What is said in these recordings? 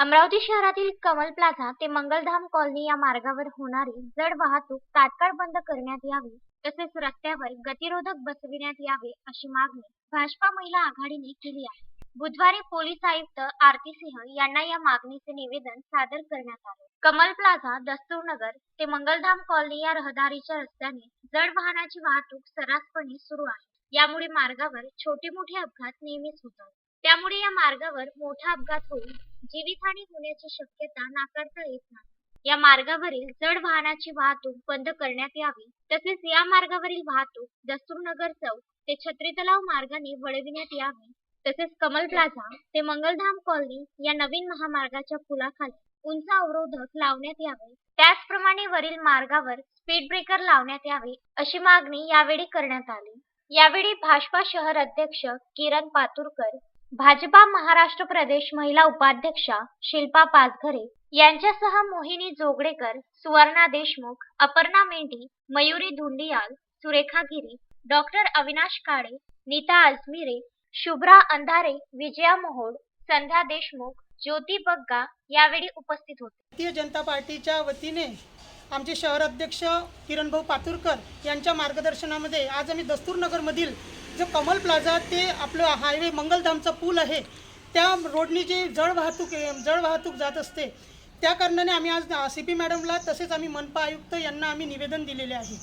अमरावती शहरातील कमल प्लाझा ते मंगलधाम कॉलनी या मार्गावर होणारी जड वाहतूक तात्काळ बंद करण्यात यावी तसेच रस्त्यावर गतिरोधक बसविण्यात यावे अशी मागणी भाजपा महिला आघाडीने केली आहे. बुधवारी पोलीस आयुक्त आरती सिंह यांना या मागणीचे निवेदन सादर करण्यात आले. कमल प्लाझा दस्तूरनगर ते मंगलधाम कॉलनी या रहदारीच्या रस्त्याने जड वाहनाची वाहतूक सर्रासपणे सुरू आहे. यामुळे मार्गावर छोटे मोठे अपघात नेहमीच होतात. त्यामुळे या मार्गावर मोठा अपघात होऊन जीवितहानी होण्याची शक्यता नाकारता येत नाही. या मार्गावरील जड वाहनाची वाहतूक बंद करण्यात यावी तसेच या मार्गावरील वाहतूक दस्तूरनगर चौक ते छत्री तलाव मार्गाने वळविण्यात यावी तसेच कमल प्लाझा ते मंगलधाम कॉलनी या नवीन महामार्गाच्या पुलाखाली उंच अवरोधक लावण्यात यावे त्याचप्रमाणे वरील मार्गावर स्पीड ब्रेकर लावण्यात यावे अशी मागणी यावेळी करण्यात आली. यावेळी भाजपा शहर अध्यक्ष किरण पातुरकर भाजपा महाराष्ट्र प्रदेश महिला उपाध्यक्षा शिल्पा पाचघरे यांच्यासह मोहिनी जोगडेकर सुवर्णा देशमुख अपर्णा मेंढी मयुरी धुंडियाल सुरेखा गिरी डॉक्टर अविनाश काळे नीता अजमिरे शुभ्रा अंधारे विजया मोहोड संध्या देशमुख ज्योती बग्गा यावेळी उपस्थित होते. भारतीय जनता पार्टीच्या वतीने आमचे शहर अध्यक्ष किरणभाऊ पातुरकर यांच्या मार्गदर्शनामध्ये आज आम्ही दस्तूरनगरमधील जो कमल प्लाझा ते आपलं हायवे मंगलधामचा पूल आहे त्या रोडनी जी जड वाहतूक जड वाहतूक जात असते त्या कारणाने आम्ही आज सी पी मॅडमला तसेच आम्ही मनपा आयुक्त यांना आम्ही निवेदन दिलेले आहे.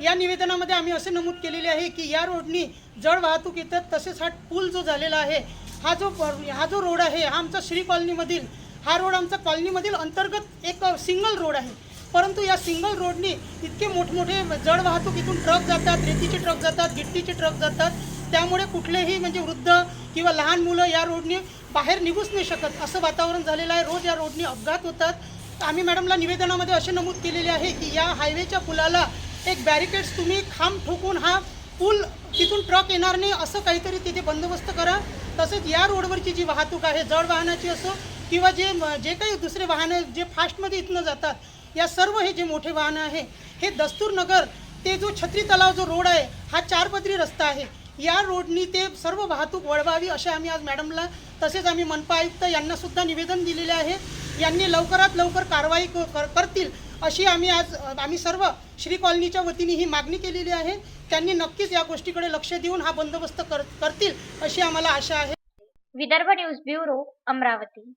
या निवेदनामध्ये आम्ही असे नमूद केलेले आहे की या रोडनी जड वाहतूक येतात तसेच हा पूल जो झालेला आहे हा जो हा जो रोड आहे हा आमचा श्री कॉलनीमधील हा रोड आमचा कॉलनीमधील अंतर्गत एक सिंगल रोड आहे. परंतु या सिंगल रोडने इतके मोठमोठे जड वाहतूक इथून ट्रक जातात रेतीचे ट्रक जातात गिट्टीचे ट्रक जातात. त्यामुळे कुठलेही म्हणजे वृद्ध किंवा लहान मुलं या रोडने बाहेर निघूच नाही शकत. असं वातावरण झालेलं आहे. रोज या रोडने अपघात होतात. आम्ही मॅडमला निवेदनामध्ये असे नमूद केलेले आहे की या हायवेच्या पुलाला एक बॅरिकेड्स तुम्ही खांब ठोकून हा पूल तिथून ट्रक येणार नाही असं काहीतरी तिथे बंदोबस्त करा. तसेच या रोडवरची जी वाहतूक आहे जड वाहनाची असो किंवा जे जे काही दुसरे वाहनं जे फास्टमध्ये इथनं जातात या सर्व हे जे मोठे वाहनं आहे हे दस्तूरनगर ते जो छत्री तलाव जो रोड आहे हा चारपदरी रस्ता आहे. या रोडनी ते सर्व वाहतूक वळवावी असे आम्ही आज मॅडमला तसेच आम्ही मनपा आयुक्त यांनासुद्धा निवेदन दिलेले आहे. यांनी लवकरात लवकर कारवाई क- कर- करतील अशी आम्ही आज आम्ही सर्व श्री कॉलनीच्या वतीने ही मागणी केलेली आहे. त्यांनी नक्कीच या गोष्टीकडे लक्ष देऊन हा बंदोबस्त कर करतील अशी आम्हाला आशा आहे. Vidarbha news bureau Amravati.